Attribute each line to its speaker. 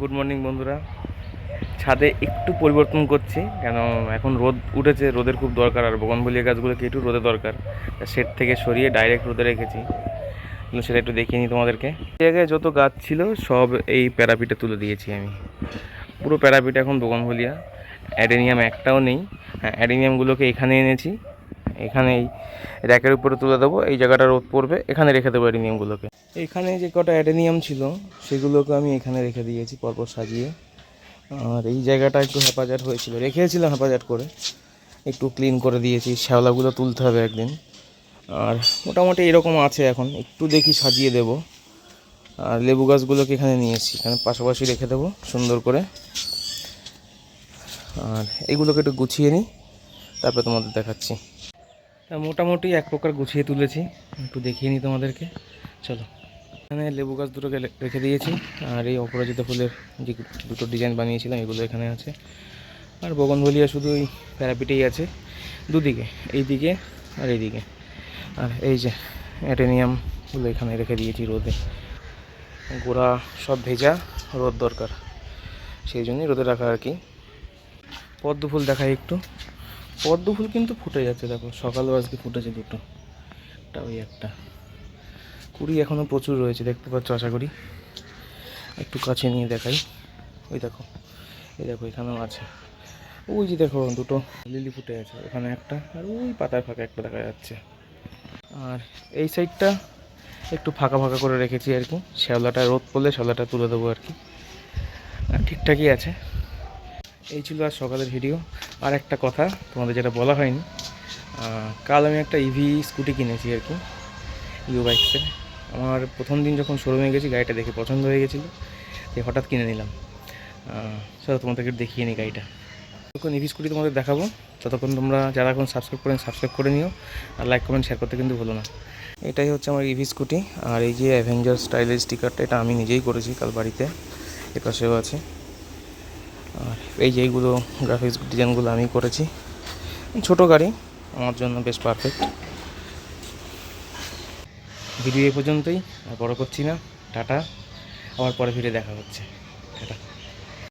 Speaker 1: Good morning বন্ধুরা। ছাদে একটু পরিবর্তন করছি, কেন এখন রোদ উঠেছে, রোদের খুব দরকার, আর বগনবলিয়া গাছগুলোকে একটু রোদে দরকার? শেড থেকে সরিয়ে ডাইরেক্ট রোদে রেখেছি। সেটা একটু দেখিয়ে নিই তোমাদেরকে। জায়গায় যত গাছ ছিল, সব এই প্যারাপিটে তুলে দিয়েছি আমি। পুরো প্যারাপিট এখন বগনবলিয়া অ্যাডেনিয়াম একটাও নেই। হ্যাঁ অ্যাডেনিয়ামগুলোকে এখানে এনেছি। এখানে এই র্যাকের উপরে তুলে দেবো। এই জায়গাটা রোদ পড়বে, এখানে রেখে দেবো অ্যাডেনিয়ামগুলোকে। এখানে যে কটা অ্যাডেনিয়াম ছিল, সেগুলোকে আমি এখানে রেখে দিয়েছি পরপর সাজিয়ে। আর এই জায়গাটা একটু হেফাজত হয়েছিল, রেখেছিলাম হেফাজত করে। একটু ক্লিন করে দিয়েছি, শ্যাওলাগুলো তুলতে হবে একদিন। আর মোটামুটি এরকম আছে এখন, একটু দেখি সাজিয়ে দেব। আর লেবু গাছগুলোকে এখানে নিয়ে এসেছি, এখানে পাশাপাশি রেখে দেবো সুন্দর করে। আর এইগুলোকে একটু গুছিয়ে নিই, তারপরে তোমাদের দেখাচ্ছি। মোটামুটি এক প্রকার গুছিয়ে তুলেছি। একটু দেখিয়ে নিই তোমাদেরকে। চলো। এখানে লেবু গাছ দুটোকে রেখে দিয়েছি। আর এই অপরাজিতা ফুলের যে দুটো ডিজাইন বানিয়েছিলাম, এগুলো এখানে আছে। আর বগনভলিয়া শুধু ওই প্যারাপিটেই আছে। দুদিকে এই দিকে আর এইদিকে। আর এই যে অ্যাটেনিয়ামগুলো এখানে রেখে দিয়েছি রোদে। গোড়া সব ভেজা, রোদ দরকার। সেই জন্যই রোদে রাখা আর কি। পদ্ম ফুল দেখাই একটু। পদ্ম ফুল কিন্তু ফুটে যাচ্ছে, দেখো। সকালেও আজকে ফুটেছে দুটো। একটা ওই একটা। কুড়ি এখনও প্রচুর রয়েছে, দেখতে পাচ্ছ, আশা করি। একটু কাছে নিয়ে দেখাই। ওই দেখো, এই দেখো, এখানেও আছে। ওই যে দেখো, দুটো লিলি ফুটে আছে, ওখানে একটা, আর ওই পাতার ফাঁকা একটা দেখা যাচ্ছে। আর এই সাইডটা একটু ফাঁকা ফাঁকা করে রেখেছি আর কি। শ্যাওলাটা রোদ পড়লে শ্যাওলাটা তুলে দেবো আর কি। ঠিকঠাকই আছে। এই ছিল আর সকালের ভিডিও আর একটা কথা, তোমাদের যেটা বলা হয়নি কাল আমি একটা ইভি স্কুটি কিনেছি আর কি ইউ বাইক্সের আমার প্রথম দিন যখন শোরুমে গেছি, গাড়িটা দেখে পছন্দ হয়ে গেছিল তাই হঠাৎ কিনে নিলাম। চলো তোমাদেরকে দেখিয়ে নিই গাড়িটা। তখন ইভি স্কুটি তোমাদের দেখাবো, ততক্ষণ তোমরা যারা এখন সাবস্ক্রাইব করেন সাবস্ক্রাইব করে নিও, আর লাইক কমেন্ট শেয়ার করতে কিন্তু ভুলো না। এটাই হচ্ছে আমার ইভি স্কুটি আর এই যে অ্যাভেঞ্জার স্টাইলের স্টিকারটা এটা আমি নিজেই করেছি, কাল বাড়িতে এ পাশেও আছে। আর এই যে এইগুলো গ্রাফিক্স ডিজাইনগুলো আমি করেছি। ছোট গাড়ি, আমার জন্য বেশ পারফেক্ট ভিডিও এ পর্যন্তই, আর বড় করছি না। টাটা। আবার পরে ভিডিও দেখা হচ্ছে। টাটা।